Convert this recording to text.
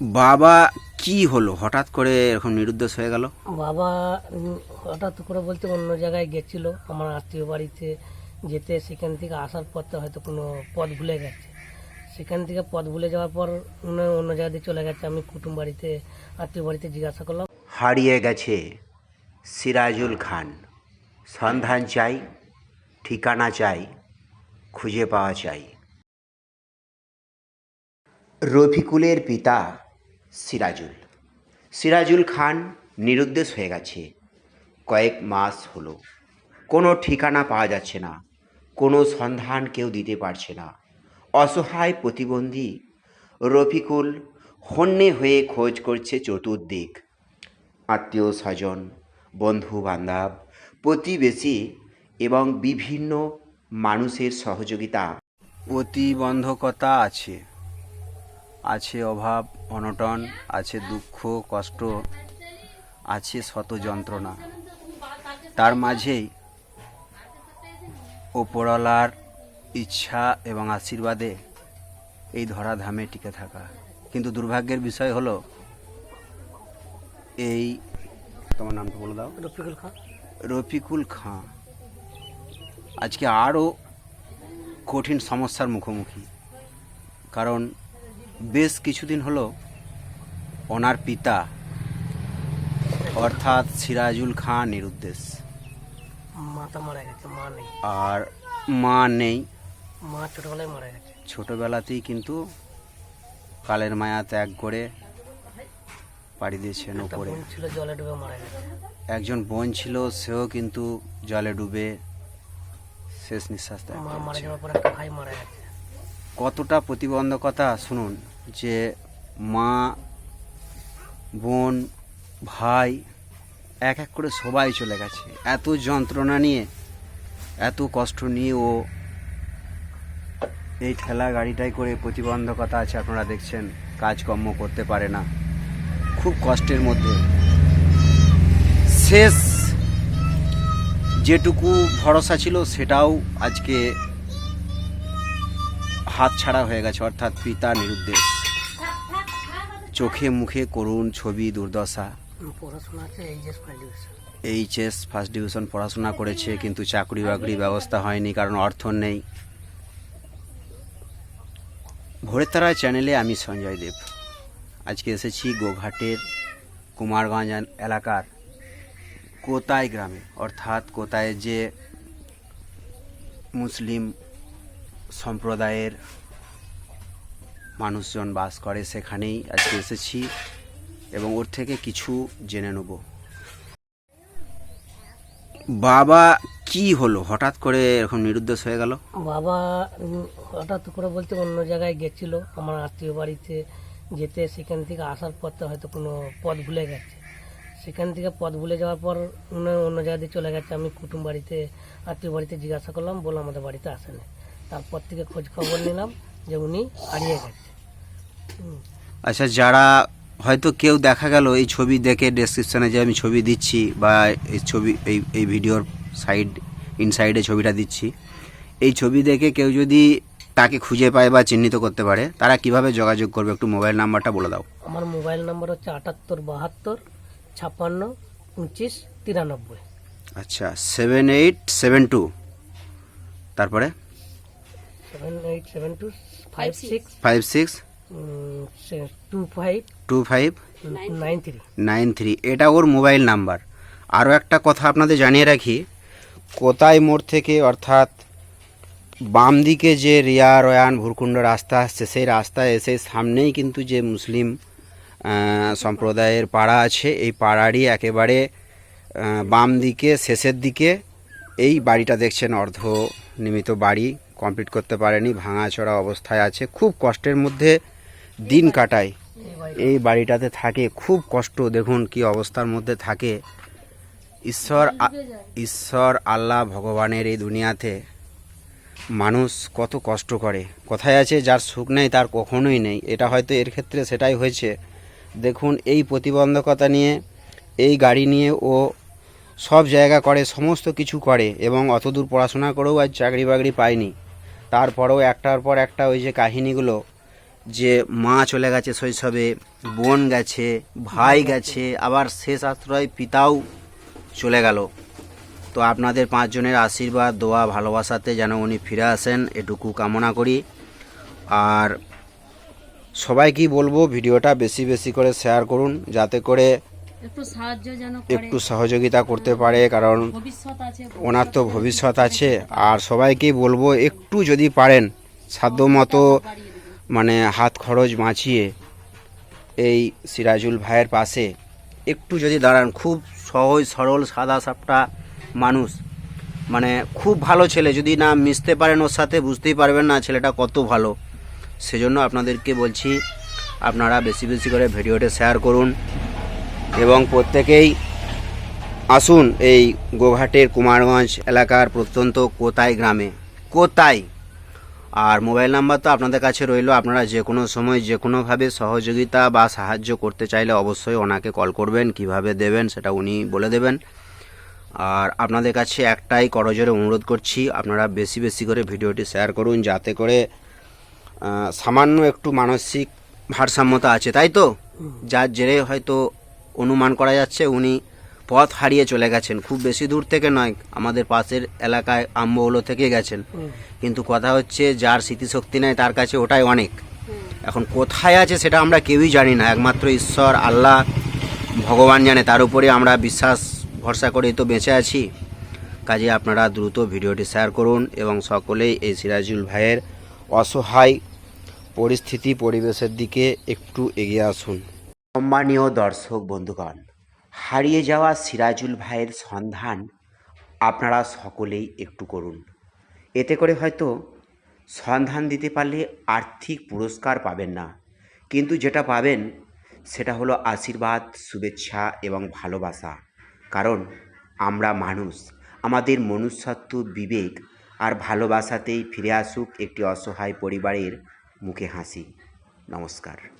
বাবা কি হলো? হঠাৎ করে এরকম নিরুদ্দেশ হয়ে গেল? বাবা হঠাৎ করে বলতে অন্য জায়গায় গেছিল। আমার আত্মীয় বাড়িতে যেতে সেখান থেকে আসার পথে হয়তো কোনো পথ ভুলে গেছে। সেখান থেকে পথ ভুলে যাওয়ার পর উনি অন্য জায়গা দিয়ে চলে গেছে। আমি কুটুম বাড়িতে আত্মীয় বাড়িতে জিজ্ঞাসা করলাম। হারিয়ে গেছে সিরাজুল খান। সন্ধান চাই ঠিকানা চাই খুঁজে পাওয়া চাই। রফিকুলের পিতা সিরাজুল। সিরাজুল খান নিরুদ্দেশ হয়ে গেছে। কয়েক মাস হলো। কোনো ঠিকানা পাওয়া যাচ্ছে না। কোনো সন্ধান কেউ দিতে পারছে না। অসহায় প্রতিবন্ধী রফিকুল হন্যে হয়ে খোঁজ করছে চতুর্দিক। আত্মীয় স্বজন বন্ধু বান্ধব প্রতিবেশী এবং বিভিন্ন মানুষের সহযোগিতা। প্রতিবন্ধকতা আছে। আছে অভাব অনটন আছে দুঃখ কষ্ট আছে শত যন্ত্রণা। তার মাঝেই ওপরওয়ালার ইচ্ছা এবং আশীর্বাদে এই ধরাধামে টিকে থাকা। কিন্তু দুর্ভাগ্যের বিষয় হলো এই তোমার নামটা বলে দাও। রফিকুল খাঁ। রফিকুল খাঁ। আজকে আরও কঠিন সমস্যার মুখোমুখি। কারণ বেশ কিছুদিন হলো ওনার পিতা অর্থাৎ সিরাজুল খাঁ নিরুদ্দেশ। মাতা মারা গেছে মা নেই। আর মা নেই। মা ছোটবেলায় মারা গেছে। ছোটবেলাতেই কিন্তু কালের মায়া ত্যাগ করে পাড়ি দিয়েছেন ওপরে। ছিল জলে ডুবে মারা গেছে। একজন বোন ছিল সেও কিন্তু জলে ডুবে শেষ নিঃশ্বাস ত্যাগ মা মারা যাওয়ার পর একটা ভাই মারা গেছে। কতটা প্রতিবন্ধকতা? শুনুন, যে মা, বোন, ভাই, এক এক করে সবাই চলে গেছে। এত যন্ত্রণা নিয়ে, এত কষ্ট নিয়ে ও এই ঠেলা গাড়িটাই করে প্রতিবন্ধকতা আছে, আপনারা দেখছেন, কাজকর্ম করতে পারে না। খুব কষ্টের মধ্যে। শেষ যেটুকু ভরসা ছিল, সেটাও আজকে হাত ছাড়া হয়ে গেছে অর্থাৎ পিতা নিরুদ্দেশ। চোখে মুখে করুণ ছবি দুর্দশা। এইচএস ফার্স্ট ডিভিশন পড়াশোনা করেছে কিন্তু চাকরি বাকরি ব্যবস্থা হয়নি কারণ অর্থ নেই। ভোরের তারা চ্যানেলে আমি সঞ্জয় দেব। আজকে এসেছি গোঘাটের কুমারগঞ্জ এলাকার কোতায় গ্রামে। অর্থাৎ কোতায় যে মুসলিম সম্প্রদায়ের মানুষজন বাস করে সেখানেই আজকে এসেছি এবং ওর থেকে কিছু জেনে নেব। বাবা কি হলো? হঠাৎ করে এরকম নিরুদ্দেশ হয়ে গেল? বাবা হঠাৎ করে বলতে অন্য জায়গায় গেছিল, আমার আত্মীয় বাড়িতে যেতে, সেখান থেকে আসার পথে হয়তো কোনো পথ ভুলে গেছে। সেখান থেকে পথ ভুলে যাওয়ার পর অন্য জায়গা দিয়ে চলে গেছে, আমি কুটুম বাড়িতে, আত্মীয় বাড়িতে জিজ্ঞাসা করলাম বলে আমাদের বাড়িতে আসেনি। তারপর থেকে খোঁজ খবর নিলাম যে উনি হারিয়ে গেছে। আচ্ছা যারা হয়তো কেউ দেখা গেল এই ছবি দেখে ডেসক্রিপশনে যে আমি ছবি দিচ্ছি বা এই ছবি এই এই ভিডিওর সাইড ইনসাইডে ছবিটা দিচ্ছি এই ছবি দেখে কেউ যদি তাকে খুঁজে পায় বা চিহ্নিত করতে পারে তারা কীভাবে যোগাযোগ করবে? একটু মোবাইল নাম্বারটা বলে দাও। আমার মোবাইল নাম্বার হচ্ছে আটাত্তর বাহাত্তর ছাপ্পান্ন পঁচিশ তিরানব্বই। আচ্ছা সেভেন এইট সেভেন টু তারপরে? Seven eight seven two five six five six two five two five nine three nine three এটা ওর মোবাইল নাম্বার আরও একটা কথা আপনাদের জানিয়ে রাখি। কোতাই মোড় থেকে অর্থাৎ বাম দিকে যে রিয়া রয়ান ভুরকুণ্ড রাস্তা আসছে সেই রাস্তায় এসে সামনেই কিন্তু যে মুসলিম সম্প্রদায়ের পাড়া আছে এই পাড়ারই একেবারে বাম দিকে শেষের দিকে এই বাড়িটা দেখছেন অর্ধ নির্মিত বাড়ি। কমপ্লিট করতে পারেনি, ভাঙাচোরা অবস্থায় আছে। খুব কষ্টের মধ্যে দিন কাটায়। এই বাড়িটাতে থাকে, খুব কষ্ট, দেখুন কি অবস্থার মধ্যে থাকে। ঈশ্বর ঈশ্বর, আল্লাহ ভগবানের এই দুনিয়াতে মানুষ কত কষ্ট করে। কথায় আছে, যার সুখ নেই, তার কখনোই নেই। এটা হয়তো এর ক্ষেত্রে সেটাই হয়েছে। দেখুন, এই প্রতিবন্ধকতা নিয়ে, এই গাড়ি নিয়ে ও সব জায়গা করে, সমস্ত কিছু করে এবং অতদূর পড়াশোনা করেও আজ চাকরি বাকরি পায়নি। তারপরেও একটার পর একটা ওই যে কাহিনীগুলো, যে মা চলে গেছে শৈশবে, বোন গেছে, ভাই গেছে, আবার শেষ আশ্রয় পিতাও চলে গেল। তো আপনাদের পাঁচজনের আশীর্বাদ, দোয়া, ভালোবাসাতে যেন উনি ফিরে আসেন, এটুকু কামনা করি। আর সবাইকেই বলব, ভিডিওটা বেশি বেশি করে শেয়ার করুন, যাতে করে একটু সাহায্য যেন একটু সহযোগিতা করতে পারে কারণ ওনার তো ভবিষ্যৎ আছে। আর সবাইকেই বলব একটু যদি পারেন সাধ্য মতো মানে হাত খরচ বাঁচিয়ে এই সিরাজুল ভাইয়ের পাশে একটু যদি দাঁড়ান খুব সহজ সরল সাদা সাপটা মানুষ। মানে খুব ভালো ছেলে যদি না মিশতে পারেন ওর সাথে বুঝতেই পারবেন না ছেলেটা কত ভালো। সেজন্য আপনাদেরকে বলছি আপনারা বেশি বেশি করে ভিডিওটা শেয়ার করুন। এবং প্রত্যেকেই আসুন এই গোঘাটের কুমারগঞ্জ এলাকার প্রত্যন্ত কোতাই গ্রামে। কোতাই। আর মোবাইল নাম্বার তো আপনাদের কাছে রইল আপনারা যে কোনো সময় যে কোনোভাবে সহযোগিতা বা সাহায্য করতে চাইলে অবশ্যই ওনাকে কল করবেন কীভাবে দেবেন সেটা উনি বলে দেবেন। আর আপনাদের কাছে একটাই করজোরে অনুরোধ করছি আপনারা বেশি বেশি করে ভিডিওটি শেয়ার করুন যাতে করে সামান্য একটু মানসিক ভারসাম্যতা আছে তাই তো? যার জেরে হয়তো অনুমান করা যাচ্ছে উনি পথ হারিয়ে চলে গেছেন। খুব বেশি দূর থেকে নয় আমাদের পাশের এলাকায় আম্বহলো থেকে গেছেন। কিন্তু কথা হচ্ছে যার স্মৃতিশক্তি নেই তার কাছে ওটাই অনেক। এখন কোথায় আছে সেটা আমরা কেউই জানি না। একমাত্র ঈশ্বর আল্লাহ ভগবান জানে। তার উপরে আমরা বিশ্বাস ভরসা করেই তো বেঁচে আছি। কাজে আপনারা দ্রুত ভিডিওটি শেয়ার করুন এবং সকলেই এই সিরাজুল ভাইয়ের অসহায় পরিস্থিতি পরিবেশের দিকে একটু এগিয়ে আসুন। সম্মানীয় দর্শক বন্ধুগণ, হারিয়ে যাওয়া সিরাজুল ভাইয়ের সন্ধান আপনারা সকলেই একটু করুন। এতে করে হয়তো সন্ধান দিতে পারলে আর্থিক পুরস্কার পাবেন না। কিন্তু যেটা পাবেন, সেটা হলো আশীর্বাদ, শুভেচ্ছা এবং ভালোবাসা। কারণ আমরা মানুষ, আমাদের মনুষ্যত্ব বিবেক আর ভালোবাসাতেই ফিরে আসুক একটি অসহায় পরিবারের মুখে হাসি। নমস্কার।